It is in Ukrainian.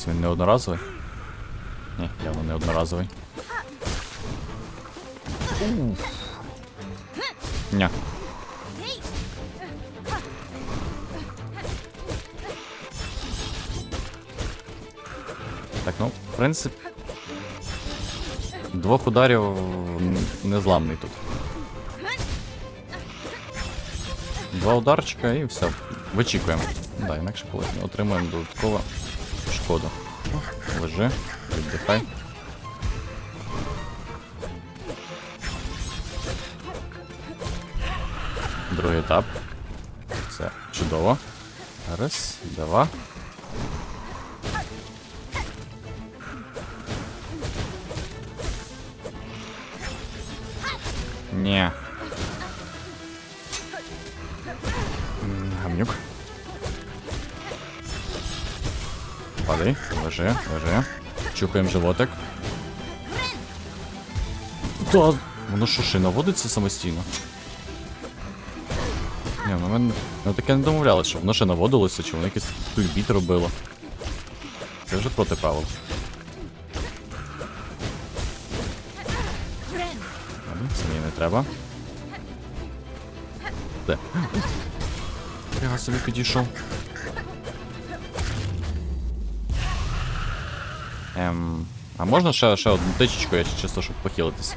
Ось він не одноразовий. Ні, явно не одноразовий. Ня. Так, ну, в принципі. Двох ударів незламний тут. Два ударчика і все. Вичікуємо. Да, інакше коли отримуємо додатково шкоду. Лежи, віддихай. Другий етап. Це чудово. Раз, два. М, Гамнюк. Падай, лежи, лежи. Чухаємо животик. Та, воно що ще наводиться самостійно? Ні, ну мене. Ну таке не домовлялося, що воно ще наводилося, чи воно якийсь тульбіт робило. Це вже проти правил. Це мені не треба. Де? Я собі підійшов. Ем. А можна ще, ще одну тичечку, я чисто, щоб похилитись?